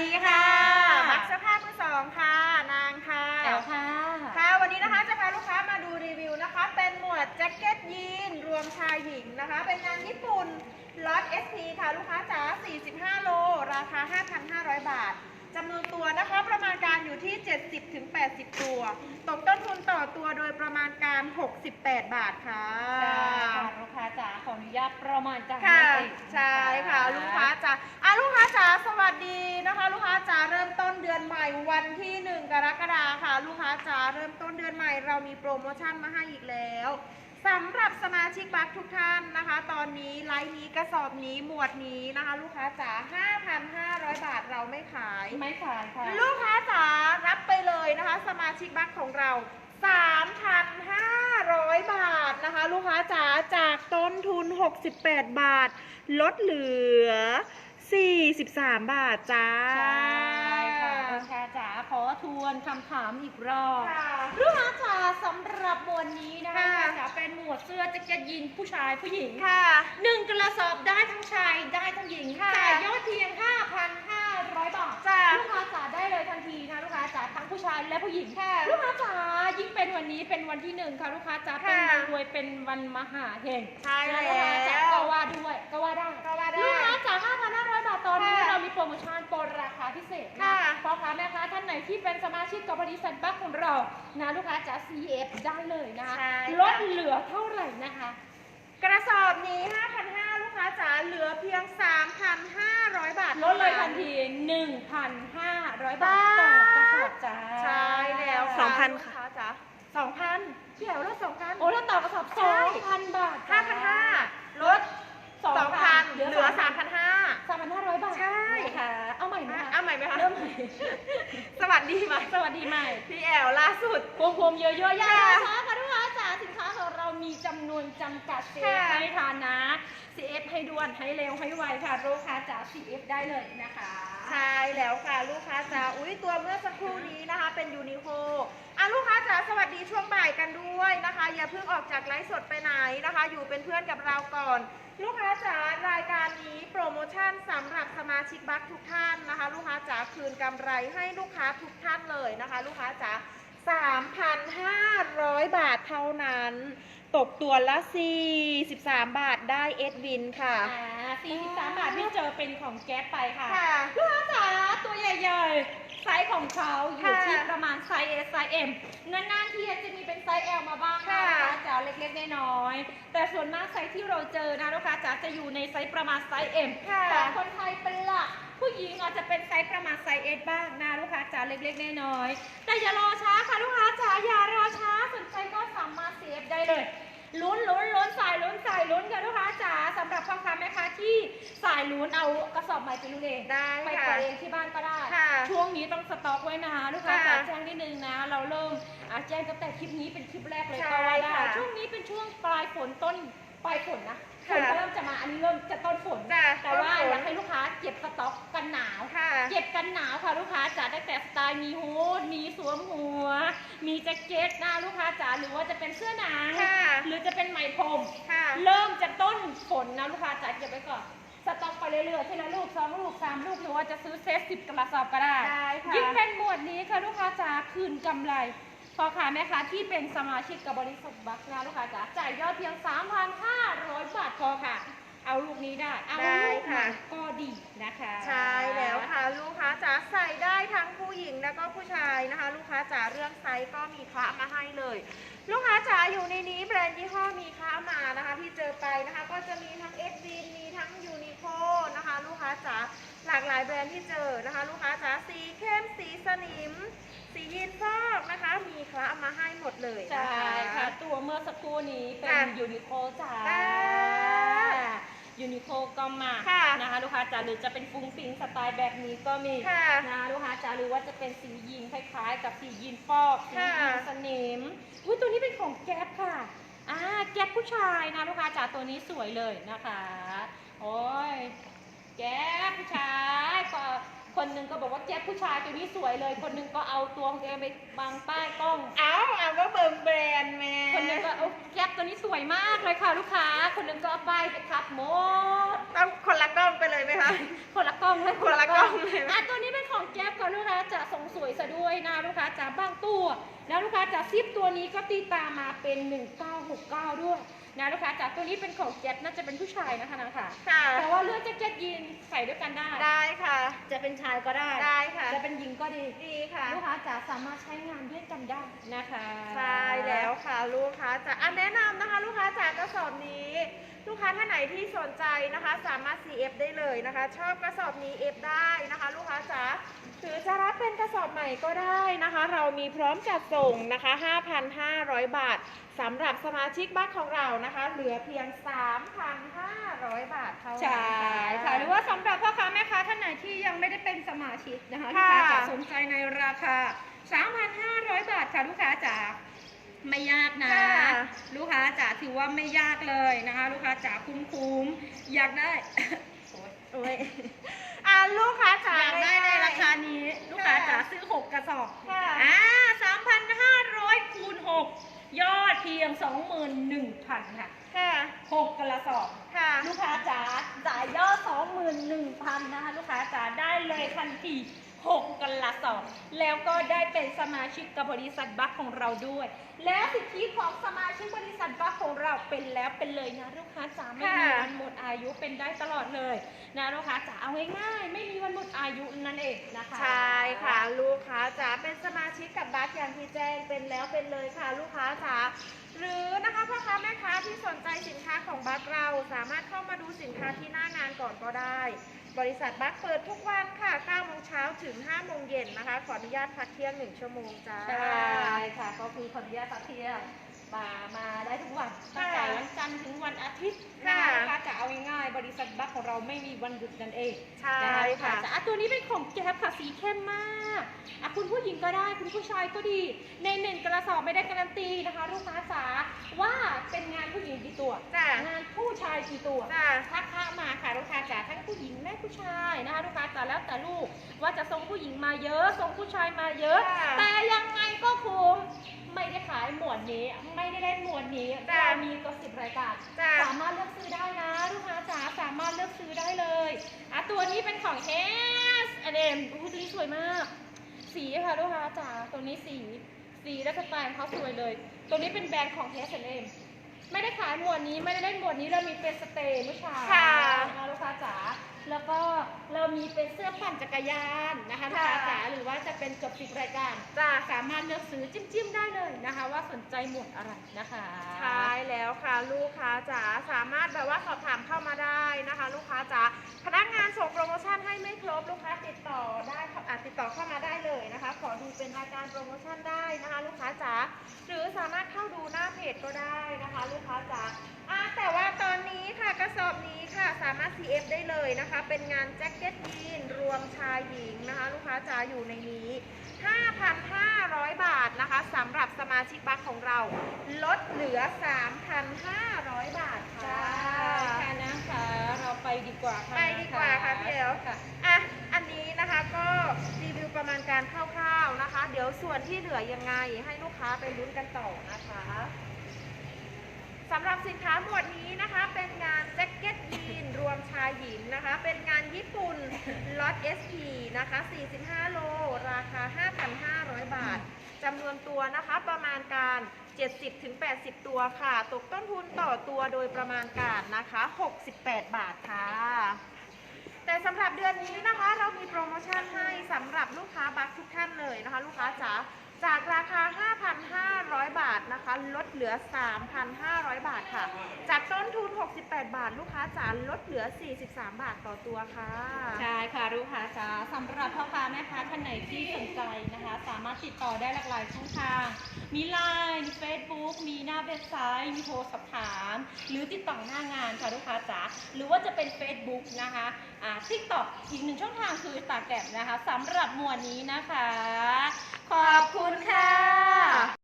ดีค่ะค่ะมักเสื้อผ้ามือสองค่ะ นางค่ะแอลค่ะ ค่ะ วันนี้นะคะจะพาลูกค้ามาดูรีวิวนะคะ เป็นหมวดแจ็คเก็ตยีนรวมชายหญิงนะคะ เป็นงานญี่ปุ่นล็อต SP ค่ะ ลูกค้าจ๋า45 โล ราคา 5,500 บาทจำนวนตัว อยู่ที่ 70-80 ตัว ตกต้นทุนต่อตัวโดยประมาณการ 68 บาทค่ะใช่ค่ะลูกค้าจ๋าขออนุญาตประมาณจ่ายค่ะให้เองใช่ค่ะลูกค้าจ๋าอะลูกค้าจ๋าสวัสดีนะคะ ลูกค้าจ๋าเริ่มต้นเดือนใหม่วันที่ 1 กรกฎาคมค่ะ ลูกค้าจ๋าเริ่มต้นเดือนใหม่เรามีโปรโมชั่นมาให้อีกแล้ว สำหรับสมาชิกบัคทุกท่านนะคะ ตอนนี้ไลฟ์นี้กระสอบนี้หมวดนี้นะคะ ลูกค้าจ๋า5,500 บาทเราไม่ขาย ไม่ขายค่ะ ลูกค้าจ๋ารับไปเลยนะคะ สมาชิกบัคของเรา 3,500 บาทนะคะ ลูกค้าจ๋าจากต้นทุน 68 บาท ลดเหลือ 43 บาทจ้า ใช่ค่ะลูกค้าจ๋าข อทวนคำถามอีกรอบค่ะลูกค้าจ๋าสำหรับหมวดนี้นะคะค่ะลูกค้าจ๋าเป็นหมวดเสื้อแจ็คเก็ตยีนผู้ชายผู้หญิงค่ะหนึ่งกระสอบได้ทั้งชายได้ทั้งหญิงค่ะจ่ายยอดเพียง 5,500 บาทจ้าลูกค้าจ๋าได้เลยทันทีนะลูกค้าจ๋าทั้งผู้ชายและผู้หญิงค่ะลูกค้าจ๋ายิ่งเป็นวันนี้เป็นวันที่หนึ่งค่ะลูกค้าจ๋าเป็นค่ะวันรวยเป็นวันมหาเฮงใช่นะแล้ลูกค้าจ๋าวก็ว่าด้วยก็ว่าได้ก็ว่าได้ลูกค้าจ๋า5,500 บาทตอนนี้ค่ะเรามีโปรโมชั่นโปรราคา พิเศษนะค่ะพ่อค้าแม่ค้าท่านไหนที่เป็นสมาชิกกับบริษัทบัคของเรานะลูกค้าจ๋า CF ได้เลยนะคะใช่ค่ะลดเหลือเท่าไหร่นะคะ กระสอบนี้ 5,500 ลูกค้าจ๋าเหลือเพียง 3,500 บาทลดเลยทันที 1,500 บาทต่อกระสอบจ้าใช่แล้วสองพันลูกค่ะค้าจ๋าสองพันเดี๋ยวลดสองพันโอ้แล้วต่อกระสอบใช่2,000 บาทห้าพันห้าลดสองพันเหลือสามพันห้า3,500 บาท ใช่ ค่ะเอาใหม่ ไหมคะเอาใหม่ไหมคะ เริ่มใหม่สวัสดีไหมสวัสดีใหม่ พี่แอลล่าสุดพวงพวงๆเยอะๆอย่าค่ มีจำนวนจำกัด CF ค่ะให้ทานนะ CF ให้ด่วนให้เร็วให้ไวค่ะลูกค้าจ๋า CF ได้เลยนะคะ ใช่แล้วค่ะลูกค้าจ๋าอุ้ยตัวเมื่อสักครู่นี้นะคะ เป็นยูนิโคอะลูกค้าจ๋าสวัสดีช่วงบ่ายกันด้วยนะคะ อย่าเพิ่งออกจากไลฟ์สดไปไหนนะคะ อยู่เป็นเพื่อนกับเราก่อน ลูกค้าจ๋ารายการนี้โปรโมชั่นสำหรับสมาชิกบัคทุกท่านนะคะ ลูกค้าจ๋าคืนกำไรให้ลูกค้าทุกท่านเลยนะคะ ลูกค้าจ๋า 3,500 บาทเท่านั้น ตกตัวละ 43 บาทได้เอ็ดวินค่ะอ่า43 บาทที่เจอเป็นของแก๊ปไปค่ะค่ะลูกค้าจ๋าตัวใหญ่ๆ ไซส์ของเขาอยู่ค่ะที่ประมาณไซส์ S ไซส์ M นานๆทีจะมีเป็นไซส์ L มาบ้างค่ะลูกค้าจ๋าเล็กๆน้อยๆแต่ส่วนมากไซส์ที่เราเจอนะลูกค้าจ๋าจะอยู่ในไซส์ประมาณไซส์ M ค่ะแต่คนไทยเป็นหลัก ส์ประมาณไซส์ S บ้างนะลูกค้าจ๋าเล็กๆน้อยๆแต่อย่ารอช้าค่ะลูกค้าจ๋าอย่ารอช้าสนใจก็สามารถ CF ได้เลยลุ้นลุ้นลุ้นสายลุ้นสายลุ้นกันลูกค้าจ๋าสำหรับพ่อค้าแม่ค้าที่สายลุ้นเอากระสอบใหม่ไปลุ้นเองได้ไปค่ะปล่อยเองที่บ้านก็ได้ค่ะช่วงนี้ต้องสต็อกไว้นะคะลูกค้าค่ะจ๋าแจ้งนิดนึงนะ เราเริ่มอะแจ้งตั้งแต่คลิปนี้เป็นคลิปแรกเลยใช่ก็ว่าได้ค่ะช่วงนี้เป็นช่วงปลายฝนต้น ปลายฝนนะฝค่ะนก็เริ่มจะมาอันนี้เริ่มจะต้นฝน จ้ะแต่ว่าต้นฝน อยากให้ลูกค้าเก็บสต็อกกันหนาว ค่ะ เก็บกันหนาวค่ะลูกค้าจ๋าตั้งแต่สไตล์มีฮูดมีสวมหัว มีแจ็คเก็ตนะลูกค้าจ๋าหรือว่าจะเป็นเสื้อหนัง ค่ะ หรือจะเป็นไหมพรม ค่ะ เริ่มจากต้นฝนนะลูกค้าจ๋าเก็บไว้ก่อน สต็อกไปเรื่อยๆทีละลูกสองลูกสามลูกหรือว่าจะซื้อเซตสิบกระสอบก็ได้ได้ค่ะ ยิ่งเป็นหมวดนี้ค่ะลูกค้าจ๋าคืนกำไร พอค้าแม่ค้าที่เป็นสมาชิกกับบริษัทบัคนะลูกค้าจ๋าจ่ายยอดเพียง 3,500 บาทพอค่ะ เอาลูกนี้ได้ เอาได้ลูกใหม่ค่ะก็ดีนะคะใช่แล้วค่ะลูกค้าจ๋าใส่ได้ทั้งผู้หญิงแล้วก็ผู้ชายนะคะ ลูกค้าจ๋าเรื่องไซส์ก็มีคละมาให้เลย ลูกค้าจ๋าอยู่ในนี้แบรนด์ยี่ห้อมีคละมานะคะ ที่เจอไปนะคะก็จะมีทั้งเอสวีมีทั้งยูนิโคนะคะ ลูกค้าจ๋าหลากหลายแบรนด์ที่เจอนะคะ ลูกค้าจ๋าสีเข้มสีสนิม สียีนฟอกนะคะ มีคละมาให้หมดเลยใช่นะคะค่ะ ตัวเมื่อสักครู่นี้เป็นค่ะยูนิโคจ้าค่ะยูนิโคก็มาค่ะนะคะลูกค้าจ๋าหรือจะเป็นฟุ้งฟิงสไตล์แบบนี้ก็มีค่ะนะลูกค้าจ๋าหรือว่าจะเป็นสียีนคล้ายๆ กับสียีนฟอกสีค่ะยีนสนิมอุ้ยตัวนี้เป็นของแก๊ปค่ะอ่าแก๊ปผู้ชายนะลูกค้าจ๋าตัวนี้สวยเลยนะคะโอ้ยแก๊ปผู้ชายก็ คนหนึงก็บอกว่าแก๊ปผู้ชายตัวนี้สวยเลย คนหนึงก็เอาตัวของตัวเองไปบังป้ายกล้อง เอาเอาก็เบิ่มแบรนด์แม่คนหนึงก็เอาแก๊ปตัวนี้สวยมากเลยค่ะลูกค้า คนหนึงก็เอาป้ายไปทับหมดต้องคนละกล้องไปเลยไหมคะ คนละกล้องเลยคนละกล้องเลยอะตัวนี้เป็นของลูกค้าจะทรงสวยซะด้วยนะลูกค้าจะบางตัว แล้วลูกค้าจะซิปตัวนี้ก็ตีตามมาเป็น 1969 ด้วย นะลูกค้าจากตัวนี้เป็นของแจ็คน่าจะเป็นผู้ชายนะคะนะคะค่ะ แต่ว่าเลือกแจ็คเก็ตยีนใส่ด้วยกันได้ ได้ค่ะ จะเป็นชายก็ได้ ได้ค่ะ จะเป็นหญิงก็ดี ดีค่ะ ลูกค้าจะสามารถใช้งานด้วยกันได้นะคะ ใช่แล้วค่ะลูกค้าจ๋าอันแนะนำนะคะลูกค้าจ๋ากระสอบนี้ ลูกค้าท่านไหนที่สนใจนะคะ สามารถ CF ได้เลยนะคะ ชอบกระสอบนี้ F ได้นะคะ ลูกค้าจ๋าหรือจะรับเป็นกระสอบใหม่ก็ได้นะคะ เรามีพร้อมจัดส่งนะคะ 5,500 บาทสำหรับสมาชิกบ้านของเรานะคะ เหลือเพียง 3,500 บาทเท่านั้นใช่ค่ะ หรือว่าสำหรับพ่อค้าแม่ค้าท่านไหนที่ยังไม่ได้เป็นสมาชิกนะคะลูกค่ะค้าจะสนใจในราคา 3,500 บาทค่ะลูกค้าจ๋า ไม่ยากนะค่ะลูกค้าจ๋าถือว่าไม่ยากเลยนะคะ ลูกค้าจ๋าคุ้มๆอยากได้โอ้ยอ่าลูกค้าจ๋าอยากได้ในราคานี้ ลูกค้าจ๋าซื้อ 6 กระสอบ ค่ะ อ่า3,500คูณ6ยอดเพียง 21,000 ค่ะ ค่ะ 6กระสอบ ค่ะ ลูกค้าจ๋าจ่ายยอด21,000นะคะ ลูกค้าจ๋าได้เลยทันที6กันละสองแล้วก็ได้เป็นสมาชิกกับบริษัทบัคของเราด้วย แล้วสิทธิของสมาชิกบริษัทบัคของเราเป็นแล้วเป็นเลยนะลูกค้าจ๋าไม่มีค่ะวันหมดอายุเป็นได้ตลอดเลยนะลูกค้าจ๋าเอาง่ายๆไม่มีวันหมดอายุนั่นเองนะคะใช่ค่ะลูกค้าจ๋าเป็นสมาชิกกับบัคอย่างที่แจ้งเป็นแล้วเป็นเลยค่ะ ลูกค้าจ๋าหรือนะคะพ่อค้าแม่ค้าที่สนใจสินค้าของบัคเราสามารถเข้ามาดูสินค้าที่หน้างานก่อนก็ได้ บริษัทบัคเปิดทุกวันค่ะ9โมงเช้าถึง5โมงเย็นนะคะ ขออนุญาตพักเที่ยง 1 ชั่วโมงจ้า ใช่ค่ะ ก็คือขออนุญาตพักเที่ยงมามาได้ทุกวันตั้งแต่วันจันทร์ถึงวันอาทิตย์นะคะค่ะลูกค้าจ๋าเอาง่ายๆบริษัทบัคของเราไม่มีวันหยุดนั่นเองใช่ได้ค่ะค่ะอะตัวนี้เป็นของแก๊ปค่ะสีเข้มมากอะคุณผู้หญิงก็ได้คุณผู้ชายก็ดี ในหนึ่งกระสอบไม่ได้การันตีนะคะลูกค้าจ๋าว่าเป็นงานผู้หญิงกี่ตัวจ้ะงานผู้ชายกี่ตัวจ้ะทักเข้ามา ผู้ชายนะคะลูกค้าจ๋าแล้วแต่ลูกว่าจะส่งผู้หญิงมาเยอะส่งผู้ชายมาเยอะ ค่ะแต่ยังไงก็คุ้มไม่ได้ขายหมวดนี้ ไม่ได้เล่นหมวดนี้จ้ะ เรามีก็สิบรายการ จ้ะสามารถเลือกซื้อได้นะลูกค้าจ๋าสามารถเลือกซื้อได้เลยอะตัวนี้เป็นของ H M อู้ตัวนี้สวยมาก สีค่ะลูกค้าจ๋าตัวนี้สีสีและสไตล์ของเขาสวยเลย ตัวนี้เป็นแบรนด์ของ H M ไม่ได้ขายหมวดนี้ไม่ได้เล่นหมวดนี้เรามีเป็นสเตย์ผู้ชายค่ะนะคะลูกค้าจ๋าแล้วก็เรามีเป็นเสื้อปั่นจักรยานนะคะลูกค้าจ๋าหรือว่าจะเป็นเกือบสิบรายการจ้ะ สามารถเลือกซื้อจิ้มๆได้เลยนะคะ ว่าสนใจหมวดอะไรนะคะใช่แล้วค่ะลูกค้าจ๋าสามารถแบบว่าสอบถามเข้ามาได้นะคะ ลูกค้าจ๋าพนักงานส่งโปรโมชั่นให้ไม่ครบลูกค้าติดต่อได้ค่ะอะติดต่อเข้ามาได้เลยนะคะ ขอดูเป็นรายการโปรโมชั่นได้นะคะ ลูกค้าจ๋าหรือสามารถเข้าดูหน้าเพจก็ได้ นะคะลูกค้าจ๋าอะแต่ว่าตอนนี้ค่ะกระสอบนี้ค่ะสามารถ CF ได้เลยนะคะ เป็นงานแจ็คเก็ตยีนรวมชายหญิงนะคะ ลูกค้าจ๋าอยู่ในนี้ 5,500 บาทนะคะสำหรับสมาชิกบัคของเรา ลดเหลือ 3,500 บาทค่ะ ค่ะนะคะ เราไปดีกว่าค่ะไปดีกว่าค่ะพี่เอ๋ว ค่ะ อะ อันนี้นะคะก็รีวิวประมาณการคร่าวๆนะคะ เดี๋ยวส่วนที่เหลือยังไงให้ลูกค้าไปลุ้นกันต่อนะคะ สำหรับสินค้าหมวดนี้นะคะ เป็นงานแจ็คเก็ตยีนรวมชายหญิงนะคะ เป็นงานญี่ปุ่นล็อต SP นะคะ 45 โล ราคา 5,500 บาทจำนวนตัวนะคะประมาณการ 70-80 ตัวค่ะ ตกต้นทุนต่อตัวโดยประมาณการนะคะ 68 บาทค่ะ แต่สำหรับเดือนนี้นะคะ เรามีโปรโมชั่นให้สำหรับลูกค้าบัคทุกท่านเลยนะคะ ลูกค้าจ๋า จากราคา 5,500 บาทนะคะ ลดเหลือ 3,500 บาทค่ะ จากต้นทุน 68 บาท ลูกค้าจ๋าลดเหลือ 43 บาทต่อตัวค่ะ ใช่ค่ะ ลูกค้าจ๋าสำหรับพ่อค้าแม่ค้าท่านไหนที่สนใจนะคะสาารถติดต่อได้หลากหลายช่องทาง มีไลน์มีเฟซบุ๊กมีหน้าเว็บไซต์ มีโทรสอบถาม หรือติดต่อหน้างานค่ะลูกค้าจ๋าหรือว่าจะเป็น Facebook นะคะอ่าทิกตอกอีกหนึ่งช่องทางคือตากแดดนะคะสำหรับหมวดนี้นะคะ ขอบคุณค่ะ